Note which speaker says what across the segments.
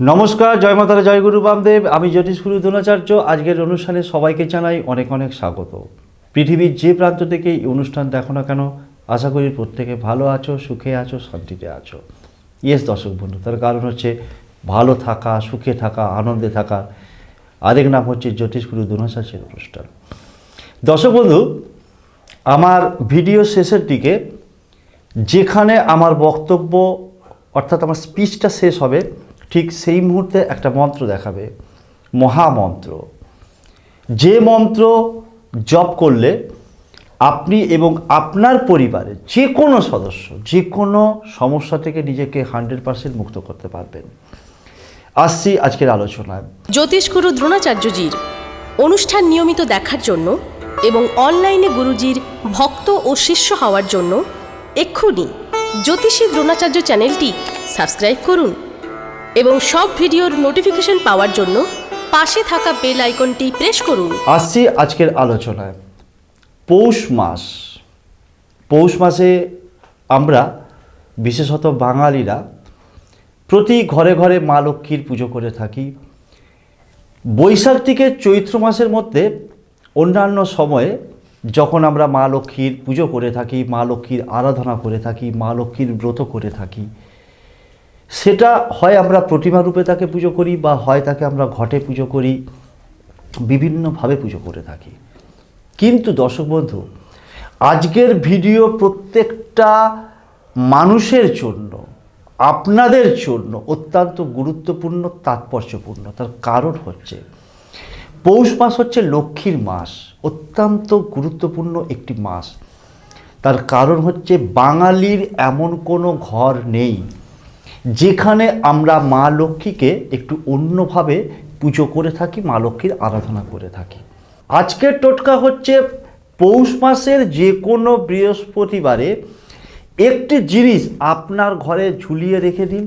Speaker 1: নমস্কার, জয় মাতারা, জয় গুরু বামদেব। আমি জ্যোতিষ গুরু দ্রোণাচার্য। আজকের অনুষ্ঠানে সবাইকে জানাই অনেক অনেক স্বাগত। পৃথিবীর যে প্রান্ত থেকে এই অনুষ্ঠান দেখো না কেন, আশা করি প্রত্যেকে ভালো আছো, সুখে আছো, শান্তিতে আছো। ইয়েস দর্শক বন্ধু, তার কারণ হচ্ছে ভালো থাকা, সুখে থাকা, আনন্দে থাকা। আরেক নাম হচ্ছে জ্যোতিষ গুরু দ্রোণাচার্যের অনুষ্ঠান। দর্শক বন্ধু, আমার ভিডিও শেষের দিকে যেখানে আমার বক্তব্য, অর্থাৎ আমার স্পিচটা শেষ হবে ঠিক সেই মুহূর্তে একটা মন্ত্র দেখাবে, মহামন্ত্র। যে মন্ত্র জপ করলে আপনি এবং আপনার পরিবারে যে কোনো সদস্য, যে কোনো সমস্যা থেকে নিজেকে হান্ড্রেড পার্সেন্ট মুক্ত করতে পারবেন। আসছি আজকের আলোচনায়।
Speaker 2: জ্যোতিষগুরু দ্রোণাচার্যজির অনুষ্ঠান নিয়মিত দেখার জন্য এবং অনলাইনে গুরুজির ভক্ত ও শিষ্য হওয়ার জন্য এক্ষুনি জ্যোতিষী দ্রোণাচার্য চ্যানেলটি সাবস্ক্রাইব করুন। এবং সব ভিডিওর নোটিফিকেশন পাওয়ার জন্য পাশে থাকা বেল আইকনটি প্রেস করুন।
Speaker 1: আসছি আজকের আলোচনায়। পৌষ মাস। পৌষ মাসে আমরা, বিশেষত বাঙালিরা, প্রতি ঘরে ঘরে মা লক্ষ্মীর পুজো করে থাকি। বৈশাখ থেকে চৈত্র মাসের মধ্যে অন্যান্য সময়ে যখন আমরা মা লক্ষ্মীর পুজো করে থাকি, মা লক্ষ্মীর আরাধনা করে থাকি, মা লক্ষ্মীর ব্রত করে থাকি সেটা হয় আমরা প্রতিমা রূপে তাকে পুজো করি বা হয় তাকে আমরা ঘটে পুজো করি, বিভিন্নভাবে পুজো করে থাকি। কিন্তু দর্শক বন্ধু, আজকের ভিডিও প্রত্যেকটা মানুষের জন্য, আপনাদের জন্য অত্যন্ত গুরুত্বপূর্ণ, তাৎপর্যপূর্ণ। তার কারণ হচ্ছে, পৌষ মাস হচ্ছে লক্ষ্মীর মাস, অত্যন্ত গুরুত্বপূর্ণ একটি মাস। তার কারণ হচ্ছে, বাঙালির এমন কোনো ঘর নেই যেখানে আমরা মা লক্ষ্মীকে একটু অন্যভাবে পুজো করে থাকি, মা লক্ষ্মীর আরাধনা করে থাকি। আজকের টোটকা হচ্ছে পৌষ মাসের যে কোনো বৃহস্পতিবারে একটি জিনিস আপনার ঘরে ঝুলিয়ে রেখে দিন,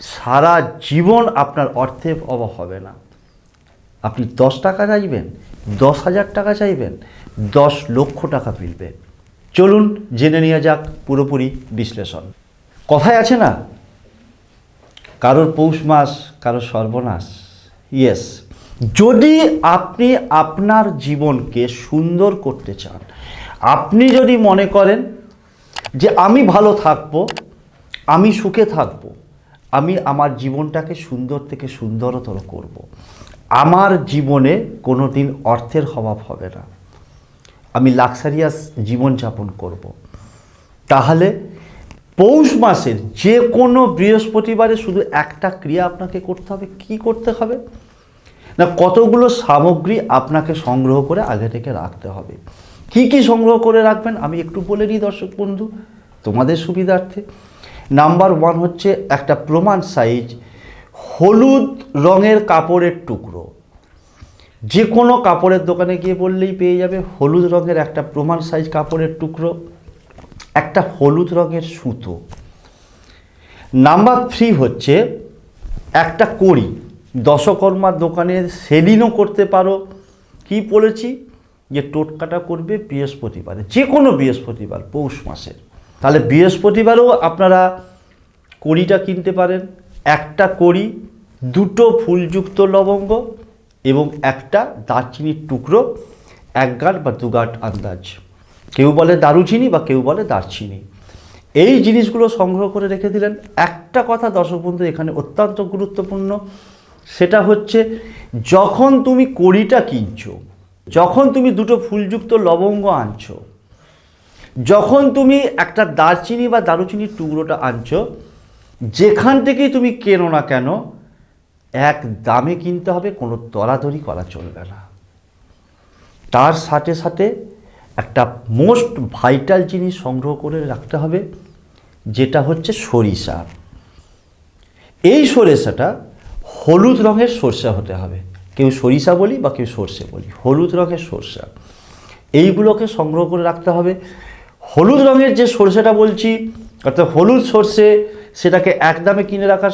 Speaker 1: সারা জীবন আপনার অর্থের অভাব হবে না। আপনি দশ টাকা চাইবেন, দশ হাজার টাকা চাইবেন, দশ লক্ষ টাকা মিলবে চলুন জেনে নেওয়া যাক পুরোপুরি বিশ্লেষণ। কথায় আছে না কারোর পৌষ মাস, কারোর সর্বনাশ ইয়েস যদি আপনি আপনার জীবনকে সুন্দর করতে চান, আপনি যদি মনে করেন যে আমি ভালো থাকব, আমি সুখে থাকব, আমি আমার জীবনটাকে সুন্দর থেকে সুন্দরতর করব। আমার জীবনে কোনো দিন অর্থের অভাব হবে না আমি লাক্সারিয়াস জীবনযাপন করব। তাহলে পৌষ মাসের যে কোনো বৃহস্পতিবারে শুধু একটা ক্রিয়া আপনাকে করতে হবে, কি করতে হবে? না, কতগুলো সামগ্রী আপনাকে সংগ্রহ করে আগে থেকে রাখতে হবে। কি কি সংগ্রহ করে রাখবেন আমি একটু বলে নিই দর্শক বন্ধু, তোমাদের সুবিধার্থে। নাম্বার ওয়ান হচ্ছে একটা প্রমাণ সাইজ, হলুদ রঙের কাপড়ের টুকরো। যে কোনো কাপড়ের দোকানে গিয়ে বললেই পেয়ে যাবে, হলুদ রঙের একটা প্রমাণ সাইজ কাপড়ের টুকরো। একটা হলুদ রঙের সুতো। নাম্বার থ্রি হচ্ছে একটা কড়ি। দশকর্মার দোকানে সেদিনও করতে পারো। কি বলেছি? যে টোটকাটা করবে বৃহস্পতিবারে, যে কোনো বৃহস্পতিবার, পৌষ মাসের। তাহলে বৃহস্পতিবারেও আপনারা কড়িটা কিনতে পারেন। একটা কড়ি, দুটো ফুলযুক্ত লবঙ্গ এবং একটা দারচিনির টুকরো, এক গাঁট বা দু গাঁট আন্দাজ। কেউ বলে দারুচিনি বা কেউ বলে দারচিনি। এই জিনিসগুলো সংগ্রহ করে রেখে দিলেন। একটা কথা দর্শক বন্ধু, এখানে অত্যন্ত গুরুত্বপূর্ণ। সেটা হচ্ছে, যখন তুমি কড়িটা কিনছো, যখন তুমি দুটো ফুলযুক্ত লবঙ্গ আনছো, যখন তুমি একটা দারচিনি বা দারুচিনির টুকরোটা আনছো, যেখান থেকেই তুমি কেনো না কেন, এক দামে কিনতে হবে, কোনো দরাদরি করা চলবে না। তার সাথে সাথে একটা মোস্ট ভাইটাল জিনিস সংগ্রহ করে রাখতে হবে, যেটা হচ্ছে সরিষা। এই সরিষাটা হলুদ রঙের সরষা হতে হবে। কেউ সরিষা বলি বা কেউ সর্ষে বলি, হলুদ রঙের সরষা। এইগুলোকে সংগ্রহ করে রাখতে হবে। হলুদ রঙের যে সরষেটা বলছি, অর্থাৎ হলুদ সর্ষে, সেটাকে একদমে কিনে রাখার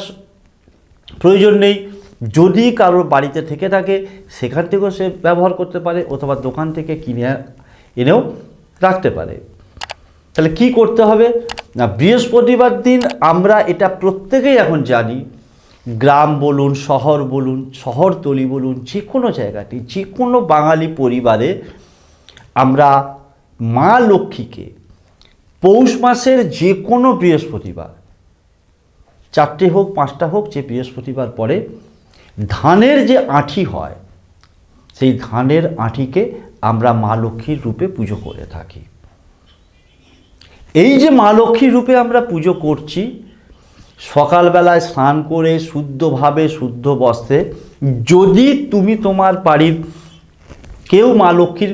Speaker 1: প্রয়োজন নেই। যদি কারোর বাড়িতে থেকে থাকে, সেখান থেকেও সে ব্যবহার করতে পারে, অথবা দোকান থেকে কিনে এনেও রাখতে পারে। তাহলে কি করতে হবে? না, বৃহস্পতিবার দিন আমরা এটা প্রত্যেকেই এখন জানি, গ্রাম বলুন, শহর বলুন, শহরতলি বলুন যে কোনো জায়গাটি যে কোনো বাঙালি পরিবারে আমরা মা লক্ষ্মীকে পৌষ মাসের যে কোনো বৃহস্পতিবার, চারটে হোক, পাঁচটা হোক, যে বৃহস্পতিবার পরে ধানের যে আঁঠি হয়, সেই ধানের আঁঠিকে আমরা মা লক্ষ্মীর রূপে পুজো করে থাকি। এই যে মা লক্ষ্মীর রূপে আমরা পুজো করছি, সকালবেলায় স্নান করে শুদ্ধভাবে, শুদ্ধ বস্ত্রে, যদি তুমি তোমার বাড়ির কেউ মা লক্ষ্মীর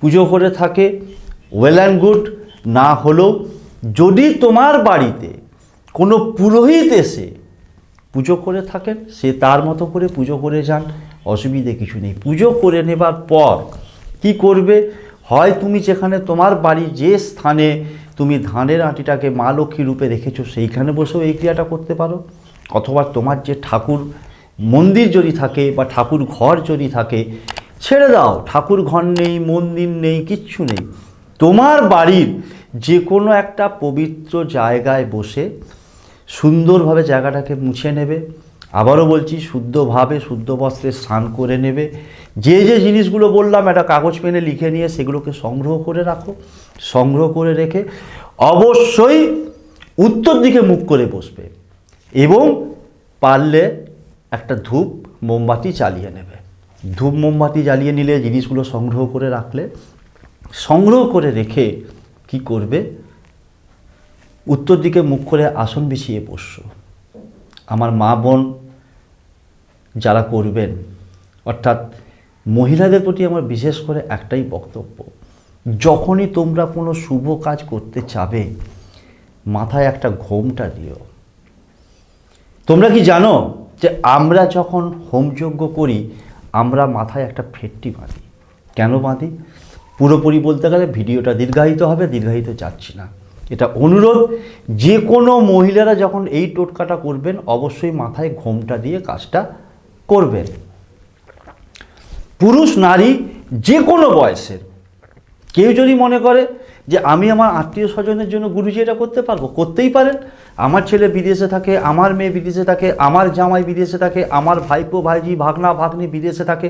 Speaker 1: পুজো করে থাকে ওয়েল অ্যান্ড গুড না হলেও যদি তোমার বাড়িতে কোনো পুরোহিত এসে পুজো করে থাকেন, সে তার মতো করে পুজো করে যান, অসুবিধে কিছু নেই। পুজো করে নেবার পর কি করবে? হয় তুমি যেখানে তোমার বাড়ি যে স্থানে তুমি ধানের আঁটিটাকে মা লক্ষ্মী রূপে রেখেছো, সেইখানে বসেও এই ক্রিয়াটা করতে পারো। অথবা তোমার যে ঠাকুর মন্দির যদি থাকে বা ঠাকুর ঘর যদি থাকে, ছেড়ে দাও। ঠাকুর ঘর নেই, মন্দির নেই, কিচ্ছু নেই। তোমার বাড়ির যে কোনো একটা পবিত্র জায়গায় বসে সুন্দরভাবে জায়গাটাকে মুছে নেবে। আবারও বলছি, শুদ্ধভাবে, শুদ্ধ বস্ত্রে স্নান করে নেবে। যে যে জিনিসগুলো বললাম, একটা কাগজ পেনে লিখে নিয়ে সেগুলোকে সংগ্রহ করে রাখো, সংগ্রহ করে রেখে অবশ্যই উত্তর দিকে মুখ করে বসবে এবং পারলে একটা ধূপ মোমবাতি জ্বালিয়ে নেবে। ধূপ মোমবাতি জ্বালিয়ে নিলে জিনিসগুলো সংগ্রহ করে রাখলে, সংগ্রহ করে রেখে কি করবে? উত্তর দিকে মুখ করে আসন বিছিয়ে বসছো আমার মা বোন যারা করবেন, অর্থাৎ মহিলাদের প্রতি আমার বিশেষ করে একটাই বক্তব্য, যখনই তোমরা কোনো শুভ কাজ করতে চাবে মাথায় একটা ঘোমটা দিও। তোমরা কি জানো যে আমরা যখন হোমযজ্ঞ করি, আমরা মাথায় একটা ফেটটি বাঁধি। কেন বাঁধি? পুরোপুরি বলতে গেলে ভিডিওটা দীর্ঘায়িত হবে, দীর্ঘায়িত যাচ্ছি না। এটা অনুরোধ, যে কোনো মহিলারা যখন এই টোটকাটা করবেন, অবশ্যই মাথায় ঘোমটা দিয়ে কাজটা করবেন। পুরুষ, নারী যে কোনো বয়সের। কেউ যদি মনে করে যে আমি আমার আত্মীয় স্বজনের জন্য গুরুজি এটা করতে পারব, করতেই পারেন। আমার ছেলে বিদেশে থাকে, আমার মেয়ে বিদেশে থাকে, আমার জামাই বিদেশে থাকে, আমার ভাইপো, ভাইজি, ভাগনা, ভাগ্নি বিদেশে থাকে।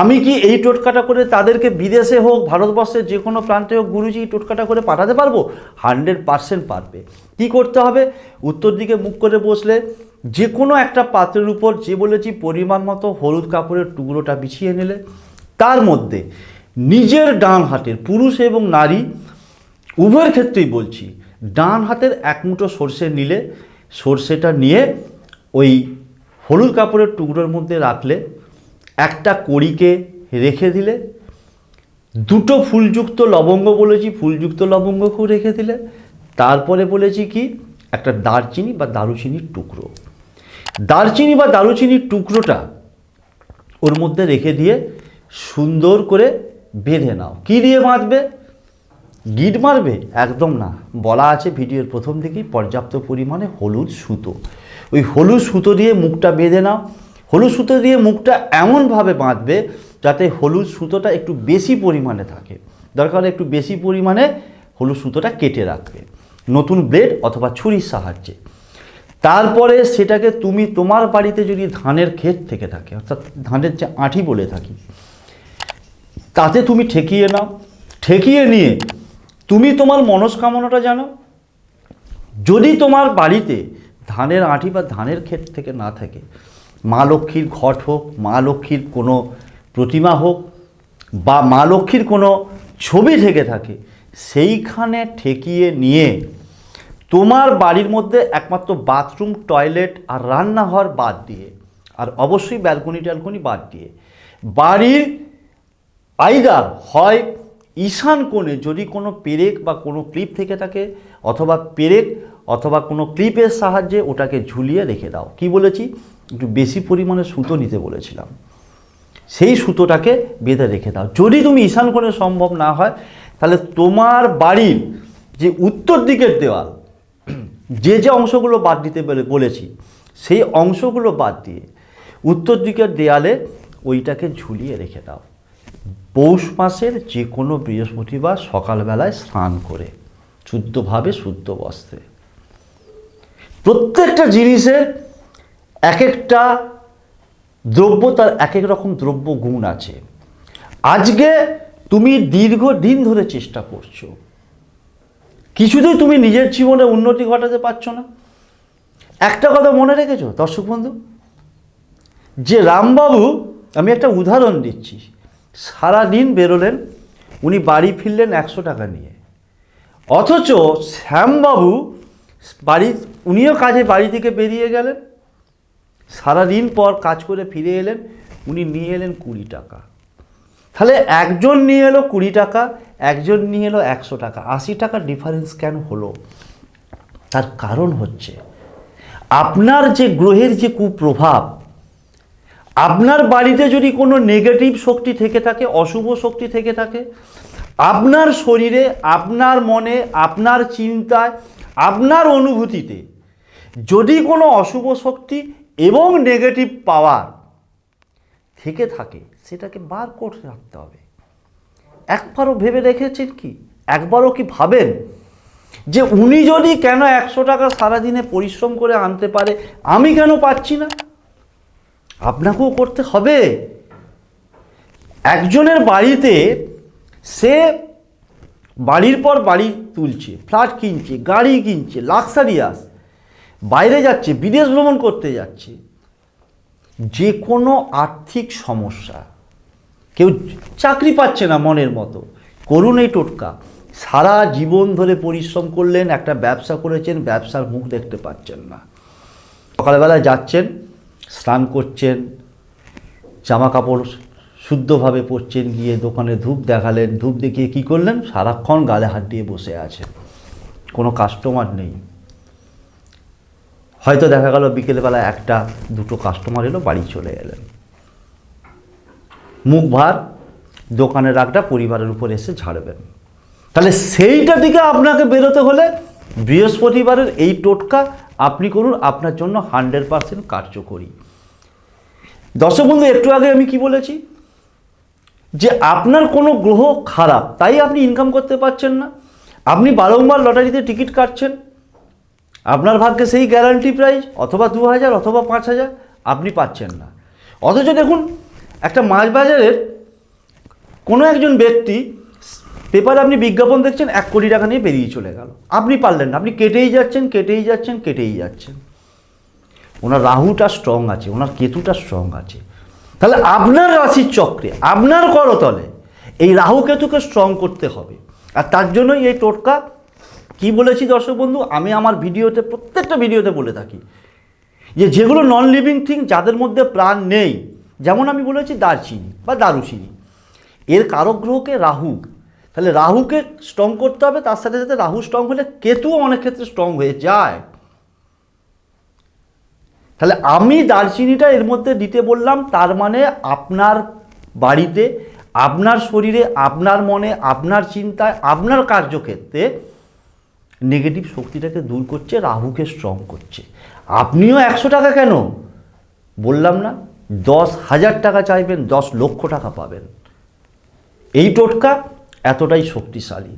Speaker 1: আমি কি এই টোটকাটা করে তাদেরকে বিদেশে হোক, ভারতবর্ষের যে কোনো প্রান্তে হোক, গুরুজি টোটকাটা করে পাঠাতে পারব? হান্ড্রেড পারসেন্ট পারবে। কী করতে হবে? উত্তর দিকে মুখ করে বসলে যে কোনো একটা পাত্রের উপর যে বলেছি পরিমাণ মতো হলুদ কাপড়ের টুকরোটা বিছিয়ে নিলে, তার মধ্যে নিজের ডান হাতের পুরুষ এবং নারী, উভয়ের ক্ষেত্রেই বলছি, ডান হাতের এক মুঠো সর্ষে নিলে, সর্ষেটা নিয়ে ওই হলুদ কাপড়ের টুকরোর মধ্যে রাখলে একটা কড়িকে রেখে দিলে, দুটো ফুলযুক্ত লবঙ্গ বলেছি, ফুলযুক্ত লবঙ্গকেও রেখে দিলে, তারপরে বলেছি কি, একটা দারচিনি বা দারুচিনির টুকরো। দারচিনি বা দারুচিনির টুকরোটা ওর মধ্যে রেখে দিয়ে সুন্দর করে বেঁধে নাও। কী দিয়ে বাঁধবে? গিট মারবে? একদম না। বলা আছে ভিডিওর প্রথম থেকেই, পর্যাপ্ত পরিমাণে হলুদ সুতো। ওই হলুদ সুতো দিয়ে মুখটা বেঁধে নাও। হলুদ সুতো দিয়ে মুখটা এমনভাবে বাঁধবে যাতে হলুদ সুতোটা একটু বেশি পরিমাণে থাকে। দরকার একটু বেশি পরিমাণে হলুদ সুতোটা কেটে রাখবে। নতুন ব্লেড অথবা ছুরির সাহায্যে। তারপরে সেটাকে তুমি তোমার বাড়িতে যদি ধানের ক্ষেত থেকে থাকে, অর্থাৎ ধানের যে আঁঠি বলে থাকি, তাতে তুমি ঠেকিয়ে নাও। ঠেকিয়ে নিয়ে তুমি তোমার মনস্কামনাটা জানো, যদি তোমার বাড়িতে ধানের আঁটি বা ধানের ক্ষেত থেকে না থাকে মা লক্ষ্মীর ঘট হোক, মা লক্ষ্মীর কোনো প্রতিমা হোক বা মা লক্ষ্মীর কোনো ছবি থেকে থাকে, সেইখানে ঠেকিয়ে নিয়ে তোমার বাড়ির মধ্যে একমাত্র বাথরুম, টয়লেট আর রান্নাঘর বাদ দিয়ে আর অবশ্যই ব্যালকনি ট্যালকনি বাদ দিয়ে বাড়ির আইদার হয় ঈশান কোণে যদি কোনো পেরেক বা কোনো ক্লিপ থেকে থাকে অথবা পেরেক অথবা কোনো ক্লিপের সাহায্যে ওটাকে ঝুলিয়ে রেখে দাও। কি বলেছি? একটু বেশি পরিমাণে সুতো নিতে বলেছিলাম। সেই সুতোটাকে বেঁধে রেখে দাও। যদি তুমি ঈশান কোণে সম্ভব না হয়, তাহলে তোমার বাড়ির যে উত্তর দিকের দেওয়াল, যে যে অংশগুলো বাদ দিতে বলে- বলেছি, সেই অংশগুলো বাদ দিয়ে উত্তর দিকের দেয়ালে ওইটাকে ঝুলিয়ে রেখে দাও। পৌষ মাসের যে কোনো বৃহস্পতিবার সকালবেলায় স্নান করে, শুদ্ধভাবে শুদ্ধ বস্ত্রে। প্রত্যেকটা জিনিসের এক একটা দ্রব্য, তার এক এক রকম দ্রব্য গুণ আছে। আজকে তুমি দীর্ঘদিন ধরে চেষ্টা করছ। কিছুতেই তুমি নিজের জীবনে উন্নতি ঘটাতে পারছ না। একটা কথা মনে রেখেছো, দর্শক বন্ধু? যে রামবাবু, আমি একটা উদাহরণ দিচ্ছি। সারাদিন বেরোলেন, উনি বাড়ি ফিরলেন একশো টাকা নিয়ে। অথচ শ্যামবাবু বাড়ি, উনিও কাজে বাড়ি থেকে বেরিয়ে গেলেন। সারাদিন পর কাজ করে ফিরে এলেন, উনি নিয়ে এলেন কুড়ি টাকা। তাহলে একজন নিয়ে এলো কুড়ি টাকা, একজন নিয়ে এলো একশো টাকা। আশি টাকা ডিফারেন্স কেন হলো? তার কারণ হচ্ছে, আপনার যে গ্রহের যে কুপ্রভাব, আপনার বাড়িতে যদি কোনো নেগেটিভ শক্তি থেকে থাকে, অশুভ শক্তি থেকে থাকে, আপনার শরীরে, আপনার মনে, আপনার চিন্তায়, আপনার অনুভূতিতে যদি কোনো অশুভ শক্তি এবং নেগেটিভ পাওয়ার থেকে থাকে, সেটাকে বার করে রাখতে হবে। একবারও ভেবে রেখেছেন কি? একবারও কি ভাবেন যে উনি যদি কেন একশো টাকা সারাদিনে পরিশ্রম করে আনতে পারে, আমি কেন পাচ্ছি না? আপনাকেও করতে হবে। একজনের বাড়িতে সে বাড়ির পর বাড়ি তুলছে, ফ্ল্যাট কিনছে, গাড়ি কিনছে লাক্সারিয়াস বাইরে যাচ্ছে, বিদেশ ভ্রমণ করতে যাচ্ছে, যে কোনো আর্থিক সমস্যা, কেউ চাকরি পাচ্ছে না মনের মতো করুন এই টোটকা, সারা জীবন ধরে পরিশ্রম করলেন, একটা ব্যবসা করেছেন, ব্যবসার মুখ দেখতে পাচ্ছেন না। সকালবেলা যাচ্ছেন, স্নান করছেন জামা কাপড় শুদ্ধভাবে পরছেন, গিয়ে দোকানে ধূপ দেখালেন, ধূপ দেখিয়ে কী করলেন? সারাক্ষণ গালে হাত দিয়ে বসে আছেন। কোনো কাস্টমার নেই। হয়তো দেখা গেল বিকেলবেলা একটা দুটো কাস্টমার এলো, বাড়ি চলে এলেন। মুখ ভার, দোকানের রাগটা পরিবারের উপর এসে ঝাড়বেন। তাহলে সেইটা থেকে আপনাকে বেরোতে হলে বৃহস্পতিবারের এই টোটকা আপনি করুন, আপনার জন্য হান্ড্রেড পার্সেন্ট কার্যকরী। দর্শক বন্ধু একটু আগে আমি কি বলেছি? যে আপনার কোনো গ্রহ খারাপ, তাই আপনি ইনকাম করতে পারছেন না। আপনি বারংবার লটারিতে টিকিট কাটছেন। আপনার ভাগ্যে সেই গ্যারান্টি প্রাইস অথবা দু হাজার অথবা পাঁচ হাজার আপনি পাচ্ছেন না। অথচ দেখুন, একটা মাছ বাজারের কোনো একজন ব্যক্তি পেপারে আপনি বিজ্ঞাপন দেখছেন, এক কোটি টাকা নিয়ে বেরিয়ে চলে গেল। আপনি পারলেন না, আপনি কেটেই যাচ্ছেন কেটেই যাচ্ছেন কেটেই যাচ্ছেন। ওনার রাহুটা স্ট্রং আছে, ওনার কেতুটা স্ট্রং আছে। তাহলে আপনার রাশির চক্রে, আপনার করতলে এই রাহু কেতুকে স্ট্রং করতে হবে। আর তার জন্যই এই টোটকা কি বলেছি দর্শক বন্ধু? আমি আমার ভিডিওতে, প্রত্যেকটা ভিডিওতে বলে থাকি যে যেগুলো নন লিভিং থিং যাদের মধ্যে প্রাণ নেই, যেমন আমি বলেছি দারচিনি বা দারুচিনি, এর কারক গ্রহকে রাহু। তাহলে রাহুকে স্ট্রং করতে হবে, তার সাথে সাথে রাহু স্ট্রং হলে কেতুও অনেক ক্ষেত্রে স্ট্রং হয়ে যায়। তাহলে আমি দারচিনিটা এর মধ্যে দিতে বললাম, তার মানে আপনার বাড়িতে, আপনার শরীরে, আপনার মনে, আপনার চিন্তায়, আপনার কার্যক্ষেত্রে নেগেটিভ শক্তিটাকে দূর করছে, রাহুকে স্ট্রং করছে। আপনিও একশো টাকা কেন? বললাম না, দশ হাজার টাকা চাইবেন, দশ লক্ষ টাকা পাবেন। এই টোটকা এতটাই শক্তিশালী।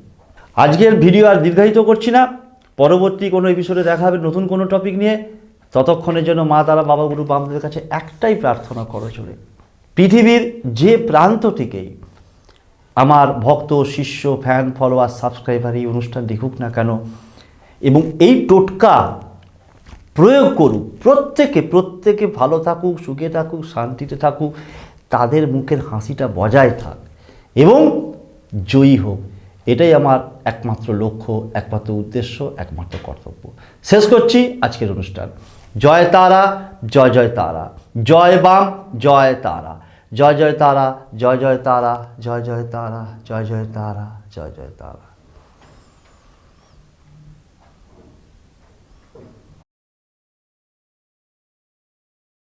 Speaker 1: আজকের ভিডিও আর দীর্ঘায়িত করছি না। পরবর্তী কোনো এপিসোডে দেখা হবে নতুন কোনো টপিক নিয়ে। ততক্ষণের জন্য মা, তারা, বাবা, গুরু বামদের কাছে একটাই প্রার্থনা করো চলে। পৃথিবীর যে প্রান্ত থেকেই আমার ভক্ত, শিষ্য ফ্যান ফলোয়ার সাবস্ক্রাইবার এই অনুষ্ঠান দেখুক না কেন, এবং এই টোটকা প্রয়োগ করুক, প্রত্যেকে প্রত্যেকে ভালো থাকুক, সুখে থাকুক, শান্তিতে থাকুক, তাদের মুখের হাসিটা বজায় থাক, এবং জয়ী হোক। এটাই আমার একমাত্র লক্ষ্য, একমাত্র উদ্দেশ্য, একমাত্র কর্তব্য। শেষ করছি আজকের অনুষ্ঠান। জয় তারা, জয় জয় তারা। জয় বাম, জয় তারা। জয় জয় তারা, জয় জয় তারা, জয় জয় তারা, জয় জয় তারা, জয় জয় তারা।